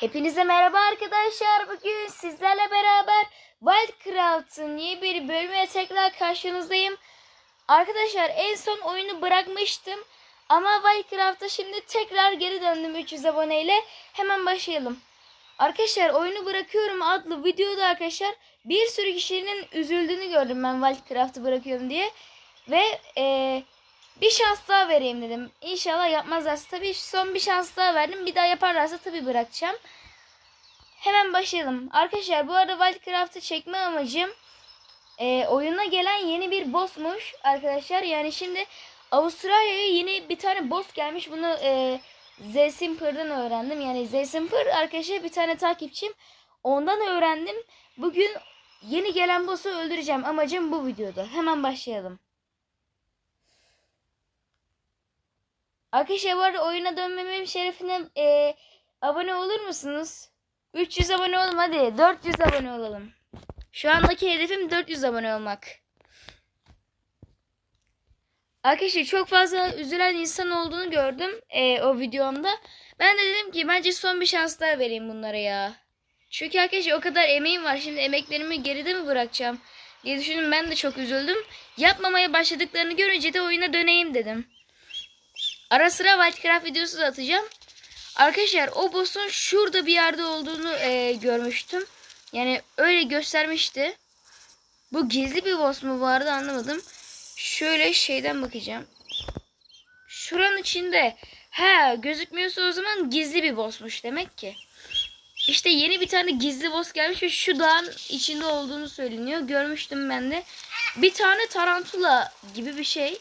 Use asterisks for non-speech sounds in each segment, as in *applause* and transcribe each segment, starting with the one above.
Hepinize merhaba arkadaşlar. Bugün sizlerle beraber Wildcraft'ın yeni bir bölümüne tekrar karşınızdayım. Arkadaşlar en son oyunu bırakmıştım. Ama Wildcraft'a şimdi tekrar geri döndüm 300 aboneyle. Hemen başlayalım. Arkadaşlar oyunu bırakıyorum adlı videoda arkadaşlar bir sürü kişinin üzüldüğünü gördüm ben Wildcraft'ı bırakıyorum diye. Ve eee bir şans daha vereyim dedim. İnşallah yapmazlarsa tabii son bir şans daha verdim. Bir daha yaparlarsa tabii bırakacağım. Hemen başlayalım. Arkadaşlar bu arada Wildcraft'ı çekme amacım e, oyuna gelen yeni bir bossmuş arkadaşlar. Yani şimdi Avustralya'ya yeni bir tane boss gelmiş. Bunu e, Zsimper'dan öğrendim. Yani Zsimper arkadaşlar bir tane takipçim. Ondan öğrendim. Bugün yeni gelen boss'u öldüreceğim. Amacım bu videoda. Hemen başlayalım. Arkadaşlar bu arada oyuna dönmemin şerefine e, abone olur musunuz? 300 abone olalım hadi. 400 abone olalım. Şu andaki hedefim 400 abone olmak. Arkadaşlar çok fazla üzülen insan olduğunu gördüm e, o videomda. Ben de dedim ki bence son bir şans daha vereyim bunlara ya. Çünkü arkadaşlar o kadar emeğim var. Şimdi emeklerimi geride mi bırakacağım diye düşündüm. Ben de çok üzüldüm. Yapmamaya başladıklarını görünce de oyuna döneyim dedim. Ara sıra Wildcraft videosu da atacağım. Arkadaşlar o boss'un şurada bir yerde olduğunu e, görmüştüm. Yani öyle göstermişti. Bu gizli bir boss mu vardı anlamadım. Şöyle şeyden bakacağım. Şuranın içinde. He gözükmüyorsa o zaman gizli bir bossmuş demek ki. İşte yeni bir tane gizli boss gelmiş ve şu dağın içinde olduğunu söyleniyor. Görmüştüm ben de. Bir tane tarantula gibi bir şey.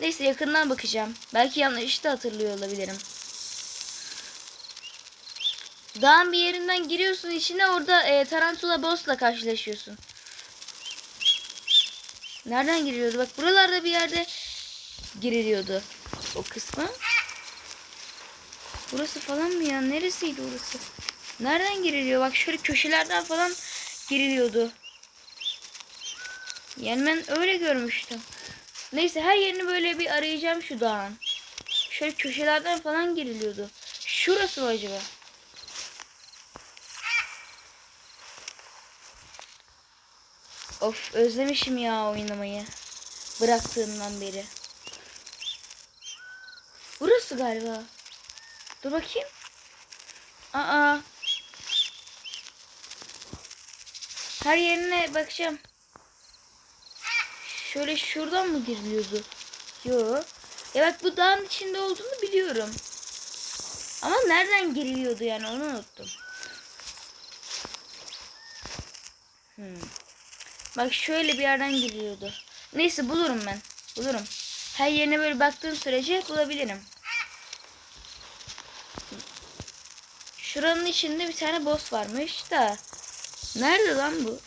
Neyse yakından bakacağım. Belki yanlış da hatırlıyor olabilirim. Dağın bir yerinden giriyorsun içine orada e, tarantula boss'la karşılaşıyorsun. Nereden giriliyordu? Bak buralarda bir yerde giriliyordu o kısmı. Burası falan mı ya? Neresiydi orası? Nereden giriliyor? Bak şöyle köşelerden falan giriliyordu. Yani ben öyle görmüştüm. Neyse her yerini böyle bir arayacağım şu dağın. Şöyle köşelerden falan giriliyordu. Şurası mı acaba? Of özlemişim ya oynamayı. Bıraktığımdan beri. Burası galiba. Dur bakayım. Aa. Her yerine bakacağım. Şöyle şuradan mı giriliyordu? Yo. Bak bu dağın içinde olduğunu biliyorum. Ama nereden giriliyordu yani onu unuttum. Hmm. Bak şöyle bir yerden giriliyordu. Neyse bulurum ben. Bulurum. Her yerine böyle baktığım sürece bulabilirim. Şuranın içinde bir tane boss varmış da. Nerede lan bu?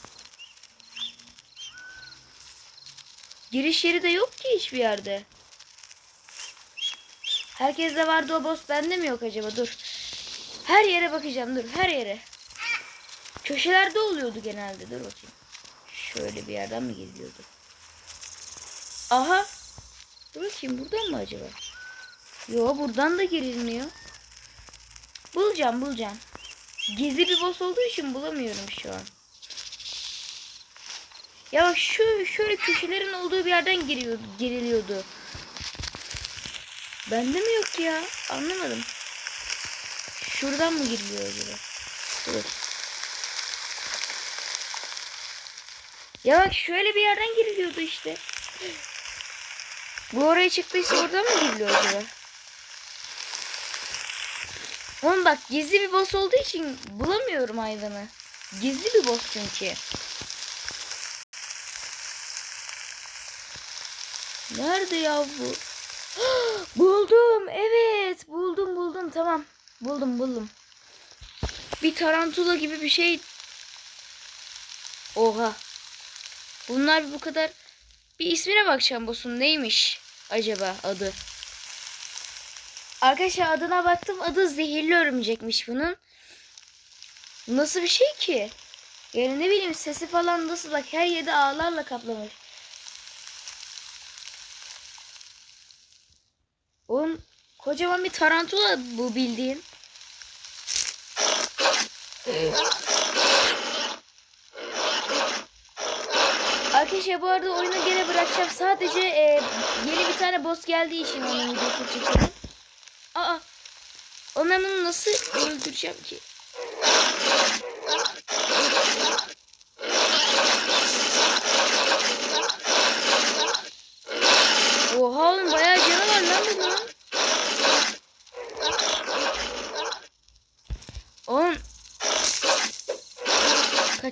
Giriş yeri de yok ki hiçbir yerde. Herkeste vardı o boss bende mi yok acaba? Dur. Her yere bakacağım dur her yere. Köşelerde oluyordu genelde dur bakayım. Şöyle bir yerden mi geliyordu? Aha. Dur bakayım buradan mı acaba? Yo buradan da girilmiyor. Bulacağım bulacağım. Gizli bir boss olduğu için bulamıyorum şu an. Ya şu şöyle köşelerin olduğu bir yerden giriyordu, giriliyordu. Bende mi yok ya? Anlamadım. Şuradan mı giriliyor acaba? Dur. Ya bak şöyle bir yerden giriliyordu işte. Bu oraya çıktıysa oradan mı giriliyor acaba? Oğlum bak gizli bir boss olduğu için bulamıyorum hayvanı. Gizli bir boss çünkü. Nerede ya bu? *gasps* buldum. Evet. Buldum buldum. Tamam. Buldum buldum. Bir tarantula gibi bir şey. Oha. Bunlar bu kadar. Bir ismine bakacağım boss'un neymiş acaba adı. Arkadaşlar adına baktım. Adı zehirli örümcekmiş bunun. Nasıl bir şey ki? Yani ne bileyim sesi falan nasıl bak her yerde ağlarla kaplamış. Oğlum kocaman bir tarantula bu bildiğin. Arkadaşlar bu arada oyunu gene bırakacağım. Sadece e, yeni bir tane boss geldiği için onun videosunu çekiyorum. Aa. Onları nasıl öldüreceğim ki?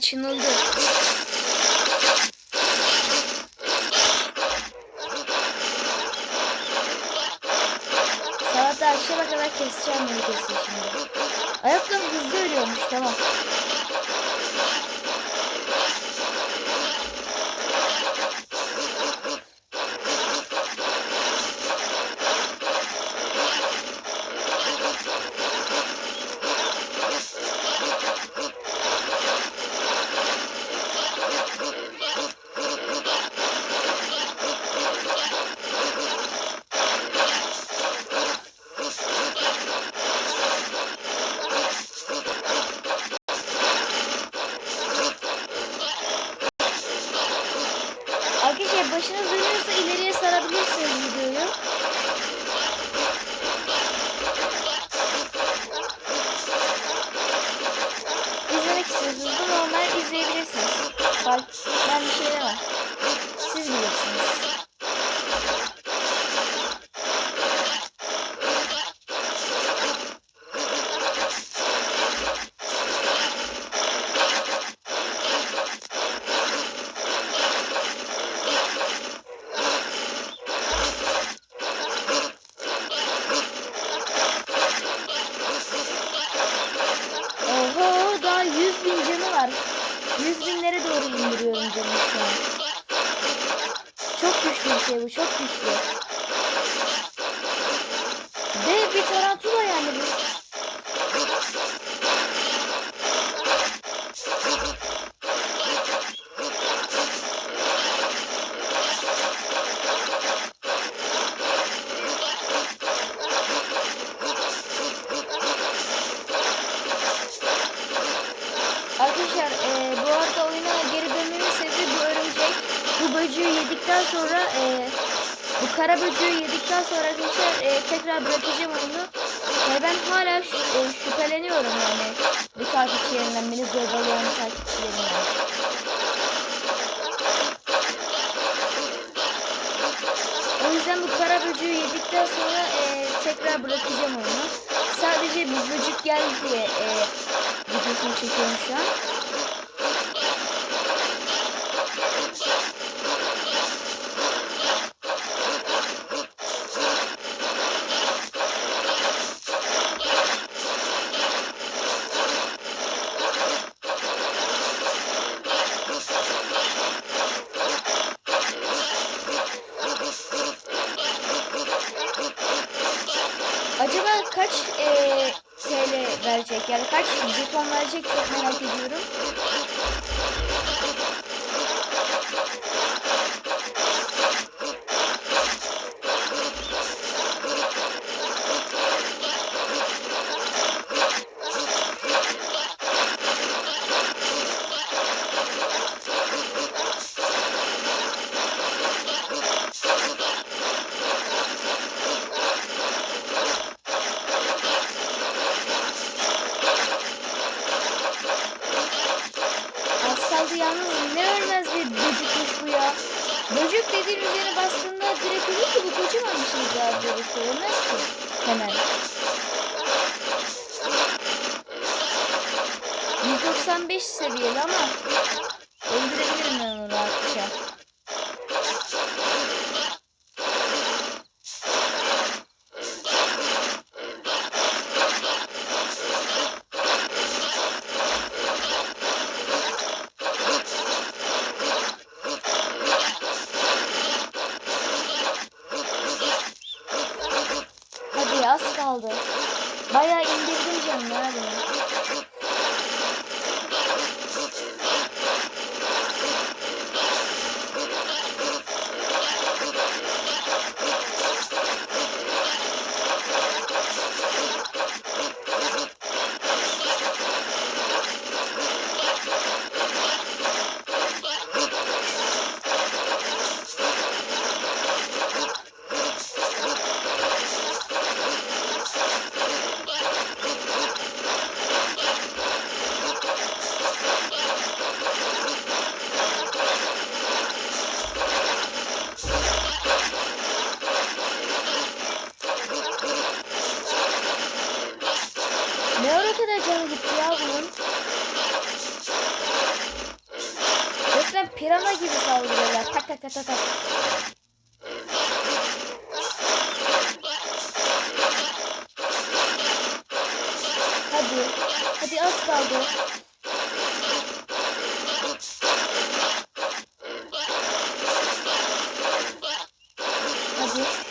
için oldu. Başınız dönüyorsa ileriye sarabilirsiniz videoyu. İzlemek istiyorsanız da normal izleyebilirsiniz. Bak ben bir şey demem. Siz bilirsiniz. Oho daha 100 bin canı var. 100 binlere doğru indiriyorum canını şu an. Çok güçlü bir şey bu çok güçlü. Dev bir tarantula yani bu. Arkadaşlar e, bu arada oyuna geri dönmemin sebebi bu örümcek. Bu böceği yedikten sonra e, bu kara böceği yedikten sonra arkadaşlar e, tekrar bırakacağım onu. E, ben hala şü, e, şüpheleniyorum yani bu takipçilerinden beni zorbalayan takipçilerinden. O yüzden bu kara böceği yedikten sonra e, tekrar bırakacağım onu. Sadece bir böcek geldi diye e, videosunu çekiyorum şu an. Acaba kaç e, TL verecek? Yani kaç jeton verecek çok merak ediyorum. Az kaldı yalnız ne ölmez bir böcekmiş bu ya. Dediğin üzerine bastığında direkt ölür ki bu kocaman bir şey daha doğrusu ölmez ki hemen. 195 seviyeli ama öldürebilirim ben onu rahatça. Hadi az kaldı. Bayağı indirdim canını hadi. Ne ara kadar canı gitti ya bunun? Resmen pirana gibi saldırıyorlar. Tak tak tak tak tak. Hadi. Hadi az kaldı. Hadi.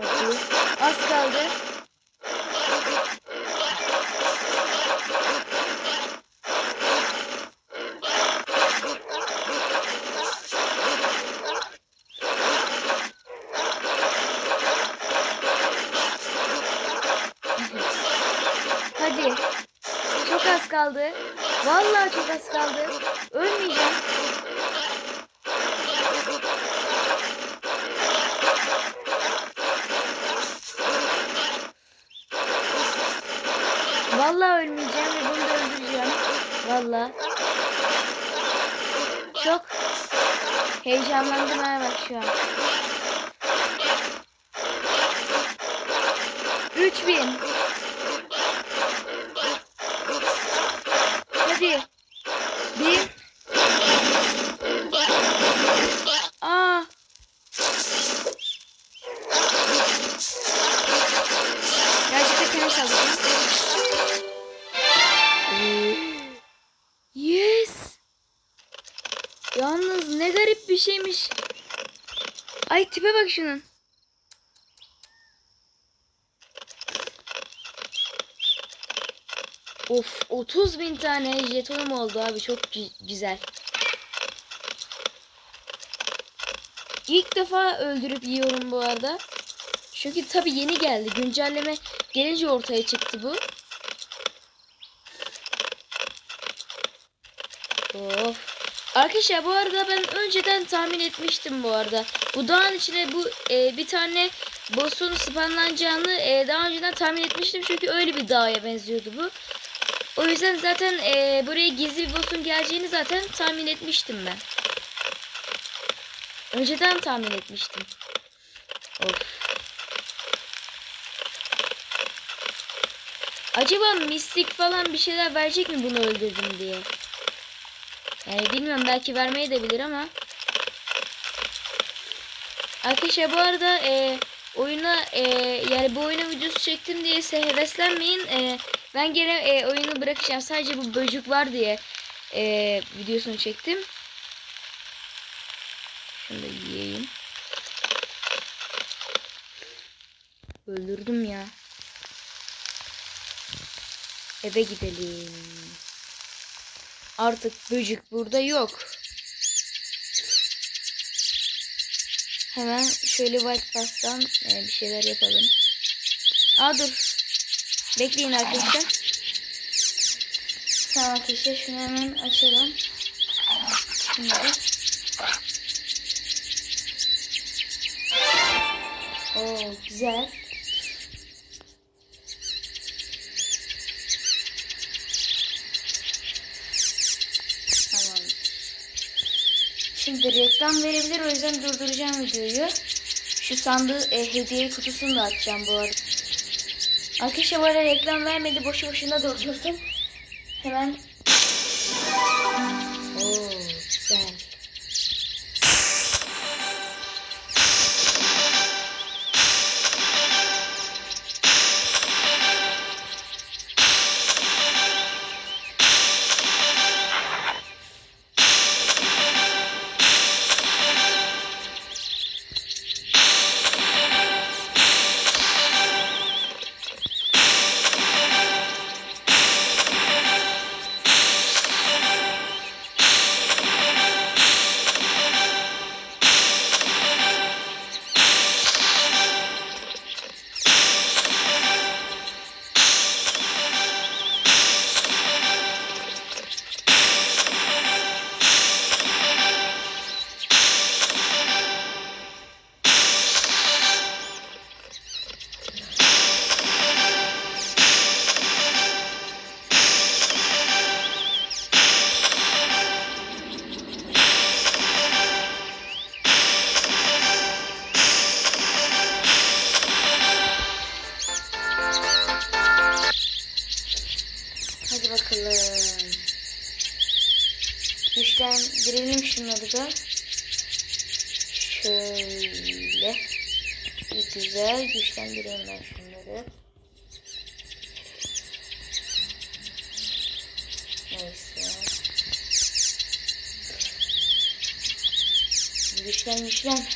Hadi. Az kaldı. Hadi. Çok kaldı. Vallahi çok az kaldı. Ölmeyeceğim. Vallahi ölmeyeceğim ve bunu da öldüreceğim. Vallahi. Çok heyecanlandım ha bak şu an. 3000. Of 30 bin tane jetonum oldu abi çok gü- güzel. İlk defa öldürüp yiyorum bu arada. Çünkü tabi yeni geldi. Güncelleme gelince ortaya çıktı bu. Of. Arkadaşlar bu arada ben önceden tahmin etmiştim bu arada. Bu dağın içine bu e, bir tane boss'un spawnlanacağını e, daha önceden tahmin etmiştim. Çünkü öyle bir dağa benziyordu bu. O yüzden zaten e, buraya gizli bir boss'un geleceğini zaten tahmin etmiştim ben. Önceden tahmin etmiştim. Of. Acaba mistik falan bir şeyler verecek mi bunu öldürdüm diye. Yani bilmiyorum belki vermeyi de bilir ama. Arkadaşlar bu arada e, oyuna e, yani bu oyuna videosu çektim diye heveslenmeyin. E, ben gene e, oyunu bırakacağım. Sadece bu böcük var diye e, videosunu çektim. Şunu da yiyeyim. Öldürdüm ya. Eve gidelim. Artık böcük burada yok. Hemen şöyle white pass'tan e, bir şeyler yapalım. Aa dur. Bekleyin arkadaşlar. Tamam arkadaşlar şunu hemen açalım. Şunları. Oo güzel. Tamam. Şimdi reklam verebilir o yüzden durduracağım videoyu. Şu sandığı e, hediye kutusunu da açacağım bu arada. Arkadaşlar arada reklam vermedi boşu boşuna durdurdum. Hemen. Güçlendirelim şunları da. Şöyle. Bir güzel güçlendireyim ben şunları. Neyse. Güçlen güçlen.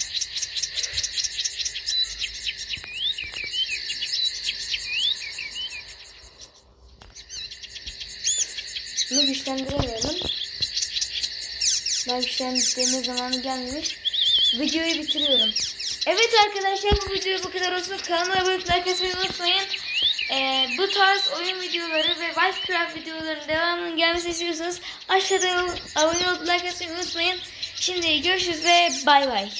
Bunu güçlendiremiyorum. Daha güçlendirme zamanı gelmemiş. Videoyu bitiriyorum. Evet arkadaşlar bu video bu kadar olsun. Kanalıma abone olmayı, atmayı unutmayın. Ee, bu tarz oyun videoları ve Minecraft videolarının devamının gelmesini istiyorsanız aşağıda abone like atmayı unutmayın. Şimdi görüşürüz ve bay bay.